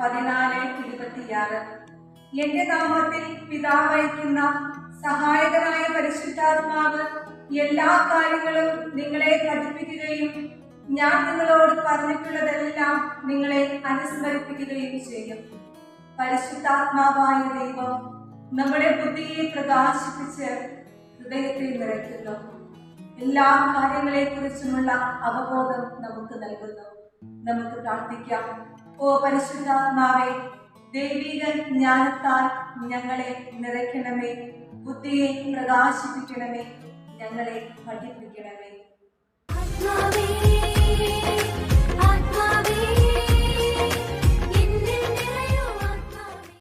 പതിനാല് ഇരുപത്തിയാറ്. എന്റെ നാമത്തിൽ പിതാവയക്കുന്ന സഹായകനായ പരിശുദ്ധാത്മാവ് എല്ലാ കാര്യങ്ങളും നിങ്ങളെ പഠിപ്പിക്കുകയും ഞാൻ നിങ്ങളോട് പറഞ്ഞിട്ടുള്ളതെല്ലാം നിങ്ങളെ അനുസ്മരിപ്പിക്കുകയും ചെയ്യും. പരിശുദ്ധാത്മാവായ ദൈവം നമ്മുടെ ബുദ്ധിയെ പ്രകാശിപ്പിച്ച് ഹൃദയത്തെ നിറയ്ക്കുന്നു. എല്ലാ കാര്യങ്ങളെ കുറിച്ചുമുള്ള അവബോധം നമുക്ക് നൽകുന്നു. നമുക്ക് പ്രാർത്ഥിക്കാം. ഓ പരിശുദ്ധാത്മാവെ ദൈവീക ജ്ഞാനത്താൽ ഞങ്ങളെ നിറയ്ക്കണമേ. ബുദ്ധിയെ പ്രകാശിപ്പിക്കണമേ. ഞങ്ങളെ പഠിപ്പിക്കണമേ.